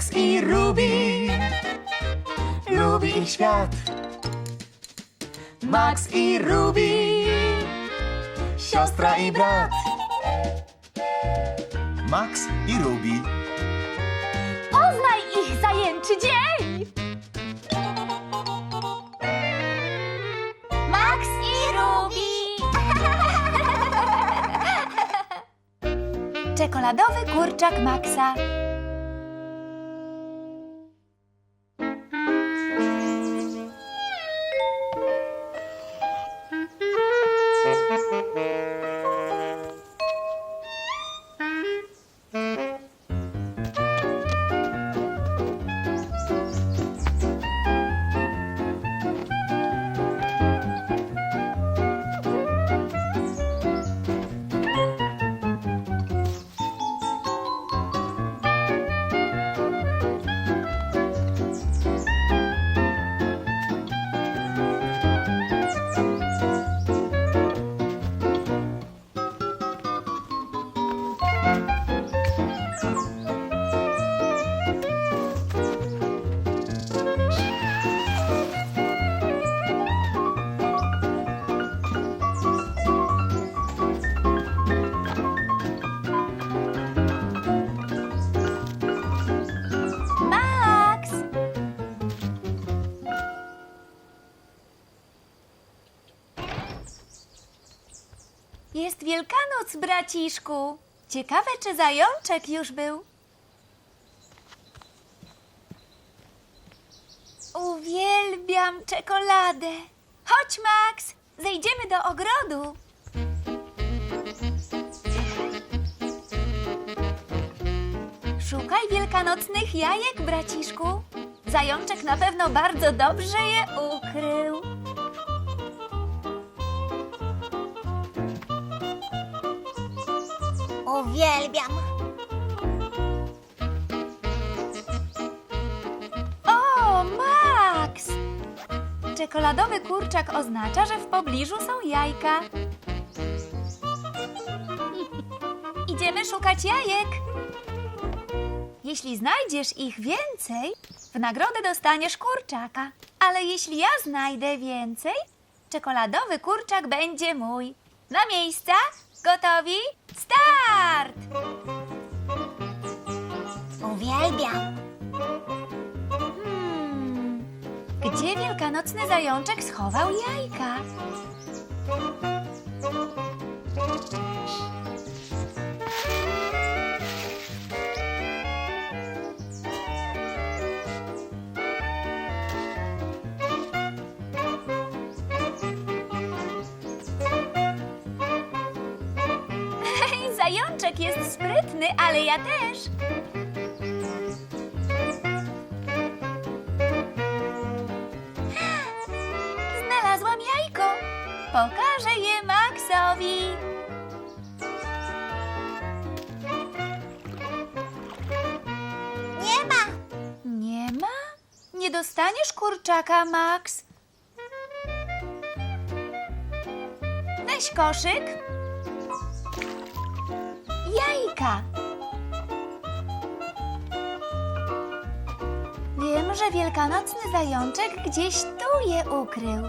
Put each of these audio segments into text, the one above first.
Max i Ruby. Lubi ich świat. Max i Ruby. Siostra i brat. Max i Ruby. Poznaj ich zajęczy dzień! Max i Ruby! Czekoladowy kurczak Maxa. Jest Wielkanoc, braciszku. Ciekawe, czy zajączek już był. Uwielbiam czekoladę. Chodź, Max, zejdziemy do ogrodu. Szukaj wielkanocnych jajek, braciszku. Zajączek na pewno bardzo dobrze je ukrył. Uwielbiam. O, Max! Czekoladowy kurczak oznacza, że w pobliżu są jajka. Idziemy szukać jajek. Jeśli znajdziesz ich więcej, w nagrodę dostaniesz kurczaka. Ale jeśli ja znajdę więcej, czekoladowy kurczak będzie mój. Na miejsca? Gotowi? Start! Uwielbiam. Hmm, gdzie wielkanocny zajączek schował jajka? Jest sprytny, ale ja też. Znalazłam jajko. Pokażę je Maxowi. Nie ma. Nie ma? Nie dostaniesz kurczaka, Max. Weź koszyk. Jajka. Wiem, że wielkanocny zajączek gdzieś tu je ukrył.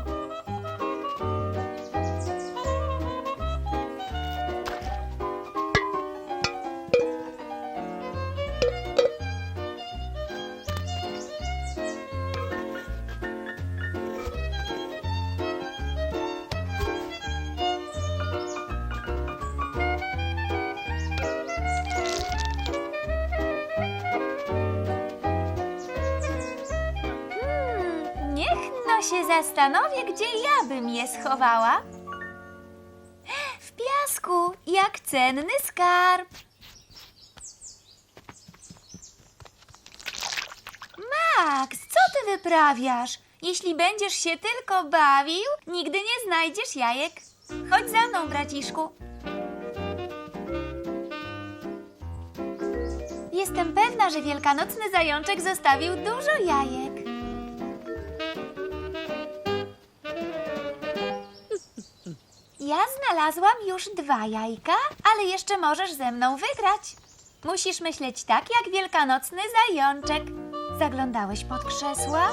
No się zastanowię, gdzie ja bym je schowała. W piasku, jak cenny skarb. Max, co ty wyprawiasz? Jeśli będziesz się tylko bawił, nigdy nie znajdziesz jajek. Chodź za mną, braciszku. Jestem pewna, że wielkanocny zajączek zostawił dużo jajek. Ja znalazłam już dwa jajka, ale jeszcze możesz ze mną wygrać. Musisz myśleć tak, jak wielkanocny zajączek. Zaglądałeś pod krzesła?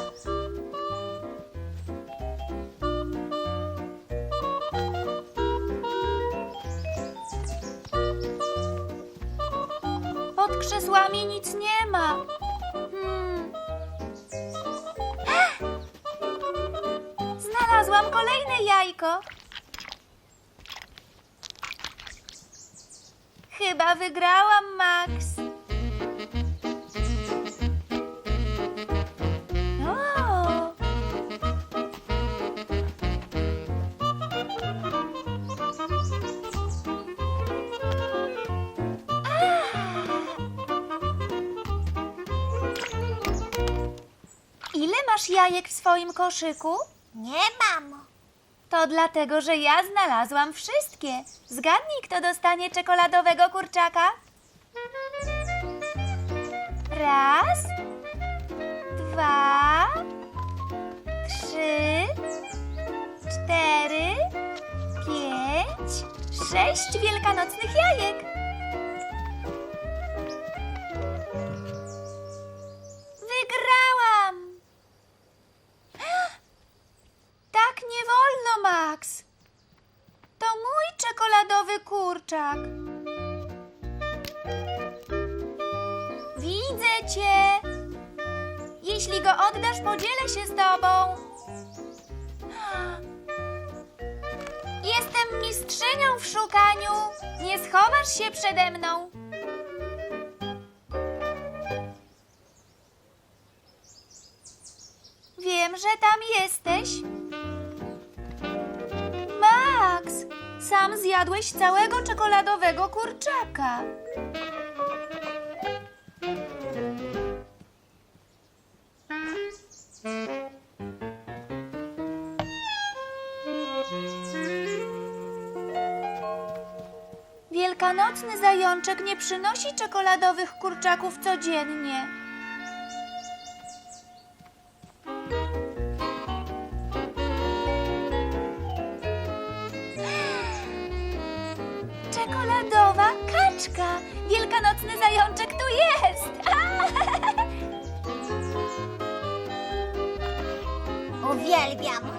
Pod krzesłami nic nie ma. Hmm. Znalazłam kolejne jajko. Chyba wygrałam, Max. Ile masz jajek w swoim koszyku? Nie mam. To dlatego, że ja znalazłam wszystkie. Zgadnij, kto dostanie czekoladowego kurczaka. Raz, dwa, trzy, cztery, pięć, sześć wielkanocnych jajek. Kurczak. Widzę cię. Jeśli go oddasz, podzielę się z tobą. Jestem mistrzynią w szukaniu. Nie schowasz się przede mną. Wiem, że tam jesteś. Sam zjadłeś całego czekoladowego kurczaka. Wielkanocny zajączek nie przynosi czekoladowych kurczaków codziennie. Czekoladowa kaczka! Wielkanocny zajączek tu jest! Uwielbiam.